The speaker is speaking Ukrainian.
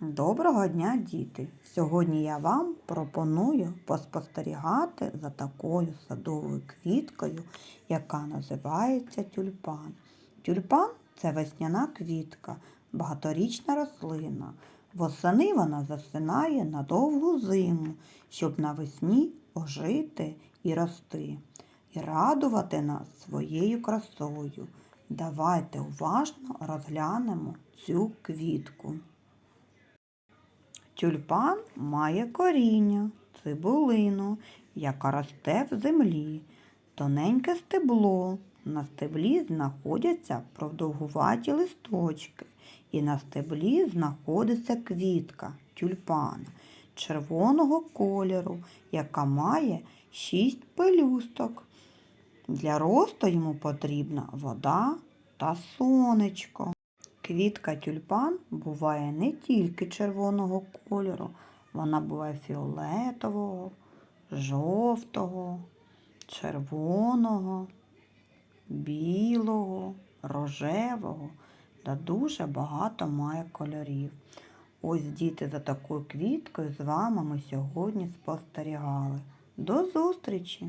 Доброго дня, діти! Сьогодні я вам пропоную поспостерігати за такою садовою квіткою, яка називається тюльпан. Тюльпан це весняна квітка, багаторічна рослина. Восени вона засинає на довгу зиму, щоб навесні ожити і рости, і радувати нас своєю красою. Давайте уважно розглянемо цю квітку. Тюльпан має коріння, цибулину, яка росте в землі, тоненьке стебло. На стеблі знаходяться продовгуваті листочки, і на стеблі знаходиться квітка тюльпана червоного кольору, яка має шість пелюсток. Для росту йому потрібна вода та сонечко. Квітка тюльпан буває не тільки червоного кольору, вона буває фіолетового, жовтого, червоного, білого, рожевого та дуже багато має кольорів. Ось діти за такою квіткою з вами ми сьогодні спостерігали. До зустрічі!